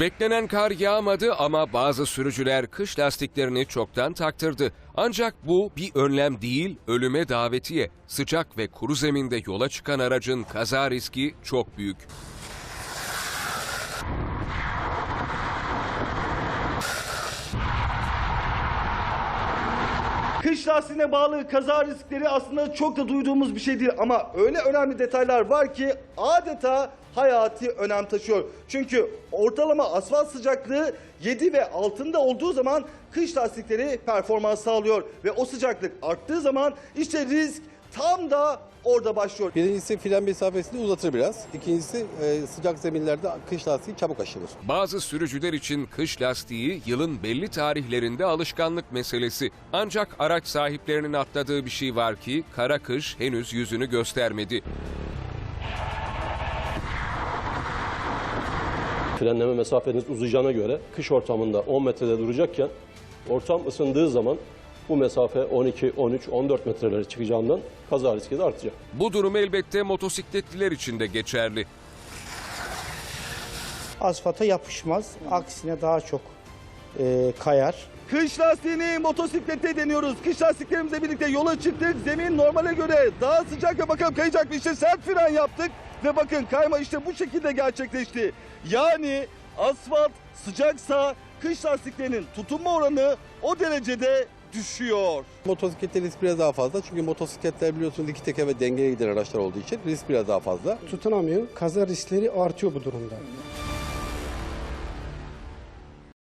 Beklenen kar yağmadı ama bazı sürücüler kış lastiklerini çoktan taktırdı. Ancak bu bir önlem değil, ölüme davetiye. Sıcak ve kuru zeminde yola çıkan aracın kaza riski çok büyük. Kış lastiğine bağlı kaza riskleri aslında çok da duyduğumuz bir şey değil ama öyle önemli detaylar var ki adeta hayati önem taşıyor. Çünkü ortalama asfalt sıcaklığı 7 ve altında olduğu zaman kış lastikleri performans sağlıyor ve o sıcaklık arttığı zaman işte risk tam da orada başlıyor. Birincisi fren mesafesini uzatır biraz. İkincisi e, sıcak zeminlerde kış lastiği çabuk aşılır. Bazı sürücüler için kış lastiği yılın belli tarihlerinde alışkanlık meselesi. Ancak araç sahiplerinin atladığı bir şey var ki kara kış henüz yüzünü göstermedi. frenleme mesafeniz uzayacağına göre kış ortamında 10 metrede duracakken ortam ısındığı zaman bu mesafe 12, 13, 14 metrelere çıkacağından kaza riski de artacak. Bu durum elbette motosikletliler için de geçerli. asfalta yapışmaz. Aksine daha çok e, kayar. Kış lastiğini motosiklette deniyoruz. Kış lastiklerimizle birlikte yola çıktık. Zemin normale göre daha sıcak ve bakalım kayacak mı? İşte sert fren yaptık ve bakın kayma işte bu şekilde gerçekleşti. Yani asfalt sıcaksa kış lastiklerinin tutunma oranı o derecede düşüyor. Motosiklette risk biraz daha fazla. Çünkü motosikletler biliyorsunuz iki teker ve dengeye giden araçlar olduğu için risk biraz daha fazla. tutunamıyor. Kaza riskleri artıyor bu durumda.